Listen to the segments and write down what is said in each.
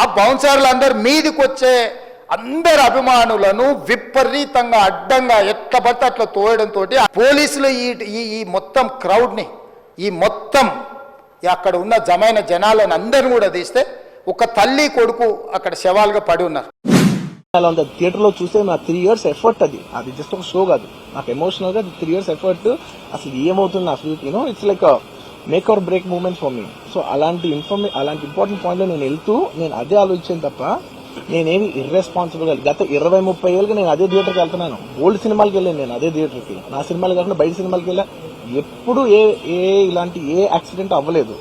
ఆ బౌన్సర్లు మీదికొచ్చే మీదికి వచ్చే అందరు అభిమానులను విపరీతంగా అడ్డంగా ఎట్లా పడితే అట్లా తోయడంతో పోలీసులు ఈ ఈ మొత్తం క్రౌడ్ని ఈ మొత్తం అక్కడ ఉన్న జమైన జనాలను అందరిని కూడా తీస్తే ఒక తల్లి కొడుకు అక్కడ శవాలుగా పడి ఉన్నారు. అలా ఉంది థియేటర్లో చూస్తే నా త్రీ ఇయర్స్ ఎఫర్ట్ అది. అది జస్ట్ ఒక షో కాదు. నాకు ఎమోషనల్గా త్రీ ఇయర్స్ ఎఫర్ట్. అసలు ఏమవుతుంది నా future you know it's like make or break moment for me so అలాంటి ఇన్ఫర్మే అలాంటి ఇంపార్టెంట్ పాయింట్లో నేను వెళ్తూ నేను అదే ఆలోచించాను తప్ప నేనేమి ఇర్రెస్పాన్సిబుల్గా గత ఇరవై ముప్పై ఏళ్ళకి నేను అదే థియేటర్కి వెళ్తున్నాను. ఓల్డ్ సినిమాలకి వెళ్ళాను నేను అదే థియేటర్కి నా సినిమాలు కాకుండా బయట సినిమాలకి వెళ్ళా. ఎప్పుడు ఏ ఏ ఇలాంటి ఏ యాక్సిడెంట్ అవ్వలేదు.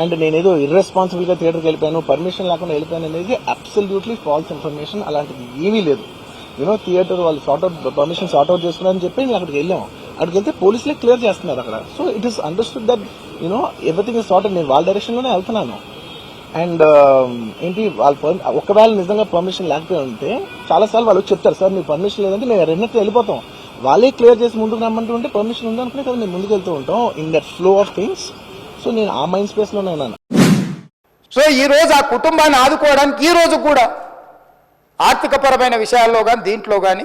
అండ్ నేనేదో ఇర్రెస్పాన్సిబుల్గా థియేటర్కి వెళ్ళిపోయాను. పర్మిషన్ లేకుండా వెళ్ళిపోయాను అనేది అబ్సల్యూట్లీ ఫాల్స్ ఇన్ఫర్మేషన్ అలాంటిది ఏమీ లేదు. యూనో థియేటర్ వాళ్ళు sort out permission sort out చేసుకున్నారని చెప్పి నేను అక్కడికి వెళ్ళాము. అక్కడికి వెళ్తే పోలీసులే క్లియర్ చేస్తున్నారు అక్కడ. So it is understood that you know everything is sort నేను వాళ్ళ డైరెక్షన్లోనే వెళ్తున్నాను. అండ్ um, ఏంటి వాళ్ళ ఒకవేళ నిజంగా పర్మిషన్ లేకపోయి ఉంటే చాలాసార్లు వాళ్ళు చెప్తారు సార్ మీకు పర్మిషన్ లేదంటే మేము రెండింటికి వెళ్ళిపోతాం. వాళ్ళే క్లియర్ చేసి ముందుకు రమ్మంటూ ఉంటే పర్మిషన్ ఉందనుకునే కదా మేము ముందుకు వెళ్తూ ఉంటాం in that flow of things so నేను ఆ మైండ్ స్పేస్లోనే ఉన్నాను. సో ఈ రోజు ఆ కుటుంబాన్ని ఆదుకోవడానికి ఈ రోజు కూడా ఆర్థికపరమైన విషయాల్లో కానీ దీంట్లో కానీ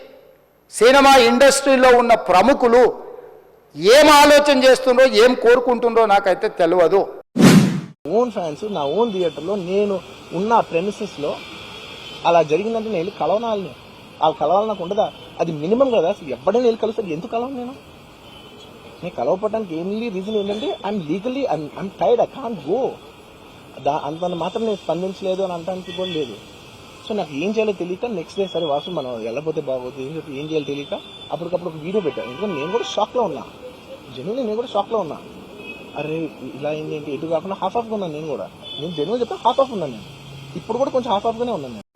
సినిమా ఇండస్ట్రీలో ఉన్న ప్రముఖులు ఏం ఆలోచన చేస్తుండ్రో ఏం కోరుకుంటుండ్రో నాకైతే తెలియదు ఓన్ ఫ్యాన్స్ నా ఓన్ థియేటర్లో నేను ఉన్న ప్రెమిసెస్లో అలా జరిగిందంటే నేను వెళ్ళి కలవనాలని. అలా కలవాలి నాకు ఉండదా? అది మినిమం కదా. ఎప్పుడైనా వెళ్ళి కలుస్తారు? ఎందుకు కలవను నేను? నేను కలవపడడానికి ఏమి రీజన్ ఏంటంటే I'm legally I'm tired I can't go దా అంత మాత్రం నేను స్పందించలేదు అని అనడానికి కూడా లేదు. సో నాకు ఏం చేయాలో తెలియక నెక్స్ట్ డే సరే వాసు మనం వెళ్ళపోతే బాగోదు ఏం చెప్పి ఏం చేయాలో తెలియక అప్పటికప్పుడు ఒక వీడియో పెట్టాను ఎందుకంటే నేను కూడా షాక్లో ఉన్నా. జెన్యున్ నేను కూడా షాక్లో ఉన్నా. అరే ఇలా ఏంటి? ఎటు కాకుండా హాఫ్ ఆఫ్గా ఉన్నాను నేను కూడా. నేను జెన్యున్ చెప్తే హాఫ్ ఆఫ్ ఉన్నాను నేను. ఇప్పుడు కూడా కొంచెం హాఫ్ ఆఫ్గానే ఉన్నాను నేను.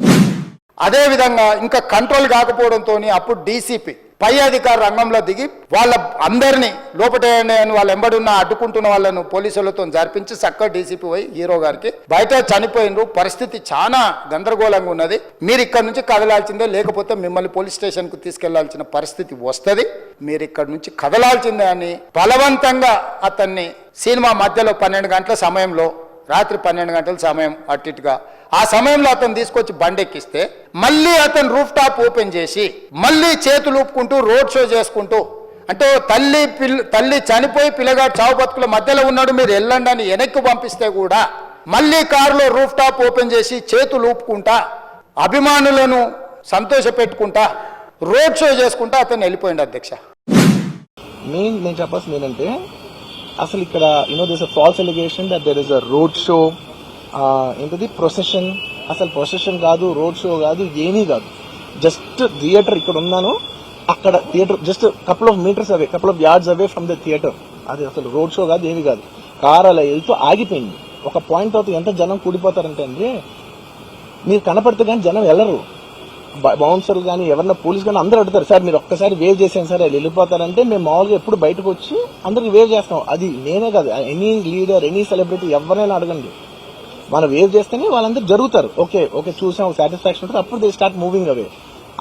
అదేవిధంగా ఇంకా కంట్రోల్ కాకపోవడంతో అప్పుడు డీసీపీ పై అధికార రంగంలో దిగి వాళ్ళ అందరినీ లోపట వాళ్ళ ఎంబడున్న అడ్డుకుంటున్న వాళ్ళను పోలీసులతో జరిపించి చక్కగా డీసీపీ పోయి హీరో గారికి బయట చనిపోయినరు పరిస్థితి చాలా గందరగోళంగా ఉన్నది. మీరు ఇక్కడ నుంచి కదలాల్సిందే లేకపోతే మిమ్మల్ని పోలీస్ స్టేషన్కు తీసుకెళ్ళాల్సిన పరిస్థితి వస్తుంది. మీరు ఇక్కడ నుంచి కదలాల్సిందే అని బలవంతంగా అతన్ని సినిమా మధ్యలో పన్నెండు గంటల సమయంలో రాత్రి పన్నెండు గంటల సమయం అటు ఇటుగా ఆ సమయంలో అతను తీసుకొచ్చి బండెక్కిస్తే మళ్ళీ అతను రూఫ్ టాప్ ఓపెన్ చేసి మళ్ళీ చేతులు ఊపుకుంటూ రోడ్ షో చేసుకుంటూ అంటే తల్లి పిల్ల తల్లి చనిపోయి పిల్లగాడు చావు బతుకుల మధ్యలో ఉన్నాడు మీరు వెళ్ళండి అని వెనక్కి పంపిస్తే కూడా మళ్ళీ కారులో రూఫ్ టాప్ ఓపెన్ చేసి చేతులు ఊపుకుంటా అభిమానులను సంతోష పెట్టుకుంటా రోడ్ షో చేసుకుంటా అతను వెళ్ళిపోయింది అధ్యక్ష. మెయిన్ నేను చెప్పాల్సింది ఏంటంటే అసలు ఇక్కడ you know this a false allegation that there is a road show ఏంటది? ప్రొసెషన్ అసలు ప్రొసెషన్ కాదు రోడ్ షో కాదు ఏమీ కాదు. జస్ట్ థియేటర్ ఇక్కడ ఉన్నాను. అక్కడ theatre just couple of metres away couple of yards away from the theatre అది అసలు రోడ్ షో కాదు ఏమీ కాదు. కార్ అలా వెళ్తూ ఆగిపోయింది. ఒక పాయింట్ తర్వాత ఎంత జనం కూడిపోతారంటే అండి మీరు కనపడితే కానీ జనం వెళ్ళరు. బౌన్సర్లు కానీ ఎవరన్నా పోలీస్ కానీ అందరూ అడుగుతారు సార్ మీరు ఒక్కసారి వేవ్ చేసాను సార్ వాళ్ళు వెళ్ళిపోతారంటే మేము మామూలుగా ఎప్పుడు బయటకు వచ్చి అందరికి వేవ్ చేస్తాం. అది నేనే కాదు ఎనీ లీడర్ ఎనీ సెలబ్రిటీ ఎవరైనా అడగండి. మనం వేవ్ చేస్తేనే వాళ్ళందరూ జరుగుతారు. ఓకే ఓకే చూసాం సాటిస్ఫాక్షన్ ఉంటుంది. అప్పుడు దే స్టార్ట్ మూవింగ్ అవే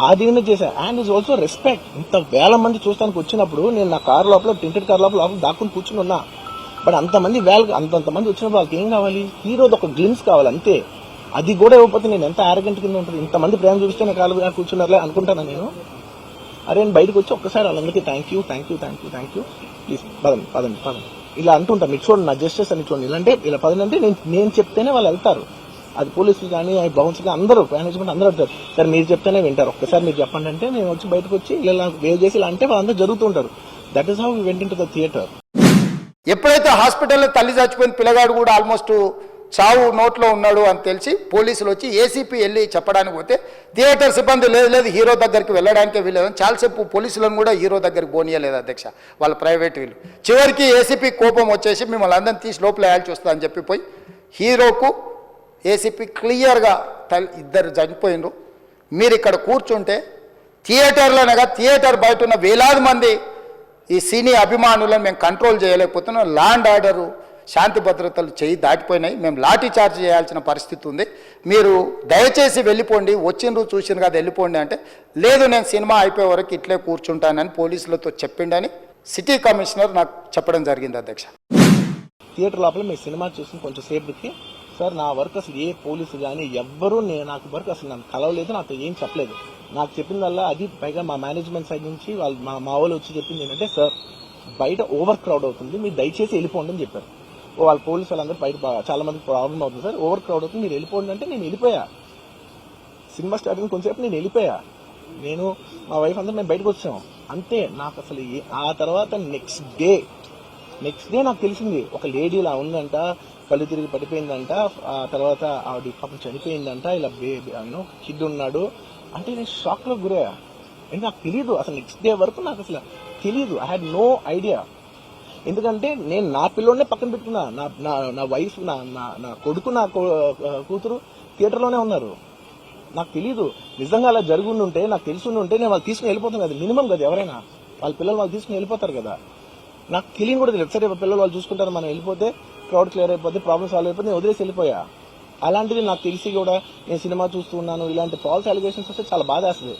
అది నేను చేశాను అండ్ ఇస్ ఆల్సో రెస్పెక్ట్ ఇంత వేల మంది చూస్తానికి వచ్చినప్పుడు నేను నా కార్ లోపల టెంటెడ్ కార్ లోపల లోపల దాక్కుని కూర్చుని ఉన్నా. బట్ అంతమంది వేల అంతంతమంది వచ్చినప్పుడు వాళ్ళకి ఏం కావాలి? హీరోది ఒక గ్లిమ్స్ కావాలి అంతే. అది కూడా ఇవ్వకపోతే నేను ఎంత ఆరగంట కింద ఉంటుంది ఇంతమంది ప్రేమ చూపిస్తే నా కాలు కూర్చున్నారులే అనుకుంటాను నేను? అరే నేను బయటకు వచ్చి ఒక్కసారి వాళ్ళందరికీ thank you thank you thank you thank you please పదండి పదండి పదండి. ఇలా అంటుంటా మీరు చూడండి నా జస్టిస్ అని చూడండి. ఇలాంటే ఇలా పదండి అంటే నేను నేను చెప్తేనే వాళ్ళు వెళ్తారు. అది పోలీసులు కానీ బౌన్స్ కానీ అందరూ మేనేజ్మెంట్ అందరూ వెళ్తారు. సార్ మీరు చెప్తేనే వింటారు. ఒక్కసారి మీరు చెప్పండి అంటే నేను వచ్చి బయటకు వచ్చి ఇలా వేవ్ చేసి ఇలా అంటే వాళ్ళందరూ జరుగుతుంటారు that is how went the theatre ఎప్పుడైతే హాస్పిటల్లో తల్లి చచ్చిపోయిన పిల్లగాడు కూడా ఆల్మోస్ట్ చావు నోట్లో ఉన్నాడు అని తెలిసి పోలీసులు వచ్చి ఏసీపీ వెళ్ళి చెప్పడానికి పోతే థియేటర్ సిబ్బంది లేదు లేదు హీరో దగ్గరికి వెళ్ళడానికే వీలేదని చాలాసేపు పోలీసులను కూడా హీరో దగ్గరికి పోనీయలేదు అధ్యక్ష వాళ్ళ ప్రైవేట్ వీళ్ళు. చివరికి ఏసీపీ కోపం వచ్చేసి మిమ్మల్ని అందరిని తీసి లోపల వేయాల్సి వస్తుందని చెప్పి పోయి హీరోకు ఏసీపీ క్లియర్గా తల్ ఇద్దరు చనిపోయినరు మీరు ఇక్కడ కూర్చుంటే థియేటర్లోనగా థియేటర్ బయట ఉన్న వేలాది మంది ఈ సినీ అభిమానులను మేము కంట్రోల్ చేయలేకపోతున్నాం. ల్యాండ్ ఆర్డరు శాంతి భద్రతలు చేయి దాటిపోయినాయి. మేము లాఠీ చార్జ్ చేయాల్సిన పరిస్థితి ఉంది. మీరు దయచేసి వెళ్ళిపోండి. వచ్చిండ్రు చూసిన కదా వెళ్ళిపోండి అంటే లేదు నేను సినిమా అయిపోయే వరకు ఇట్లే కూర్చుంటానని పోలీసులతో చెప్పిండని సిటీ కమిషనర్ నాకు చెప్పడం జరిగింది అధ్యక్ష. థియేటర్ లోపల మీ సినిమా చూసిన కొంచెం సేపుకి సార్ నా వర్క్ అసలు ఏ పోలీసు కానీ ఎవ్వరూ నేను నాకు వర్క్ అసలు నన్ను కలవలేదు నాతో ఏం చెప్పలేదు. నాకు చెప్పిందల్లా అది పైగా మా మేనేజ్మెంట్ సైడ్ నుంచి వాళ్ళు మా మా వాళ్ళు వచ్చి చెప్పింది ఏంటంటే సార్ బయట ఓవర్ క్రౌడ్ అవుతుంది. మీరు దయచేసి వెళ్ళిపోండి అని చెప్పారు. వాళ్ళ పోలీసు వాళ్ళందరూ బయట బాగా చాలా మందికి ప్రాబ్లం అవుతుంది. సార్ ఓవర్ క్రౌడ్ అవుతుంది. మీరు వెళ్ళిపోండి అంటే నేను వెళ్ళిపోయా. సినిమా స్టార్టింగ్ కొంచెంసేపు నేను వెళ్ళిపోయా. నేను మా వైఫ్ అందరూ మేము బయటకు వచ్చాం. అంతే నాకు అసలు ఆ తర్వాత నెక్స్ట్ డే నెక్స్ట్ డే నాకు తెలిసింది. ఒక లేడీ ఇలా ఉందంట కళ్ళు తిరిగి పడిపోయిందంట ఆ తర్వాత ఆవిడ పాపం చనిపోయిందంట ఇలా యూనో కిడ్ ఉన్నాడు. అంటే నేను షాక్లో గురయ్యా. అంటే నాకు తెలియదు అసలు నెక్స్ట్ డే వరకు నాకు అసలు తెలియదు ఐ హ్యాడ్ నో ఐడియా ఎందుకంటే నేను నా పిల్లోనే పక్కన పెట్టుకున్నా. నా నా నా వైఫ్ నా నా నా కొడుకు నా కూతురు థియేటర్లోనే ఉన్నారు. నాకు తెలియదు నిజంగా అలా జరుగుండుంటే ఉంటే నాకు తెలిసి ఉంటే నేను వాళ్ళు తీసుకుని వెళ్ళిపోతాను కదా. మినిమం కదా ఎవరైనా. వాళ్ళ పిల్లలు వాళ్ళు తీసుకుని వెళ్ళిపోతారు కదా. నాకు తెలియని కూడా తెలియదు. సరే పిల్లలు వాళ్ళు చూసుకుంటారు మనం వెళ్ళిపోతే క్రౌడ్ క్లియర్ అయిపోతే ప్రాబ్లమ్ సాల్వ్ అయిపోతే నేను వదిలేసి వెళ్ళిపోయా. అలాంటిది నాకు తెలిసి కూడా నేను సినిమా చూస్తున్నాను ఇలాంటి ఫాల్స్ అలిగేషన్స్ వస్తే చాలా బాధ వేస్తుంది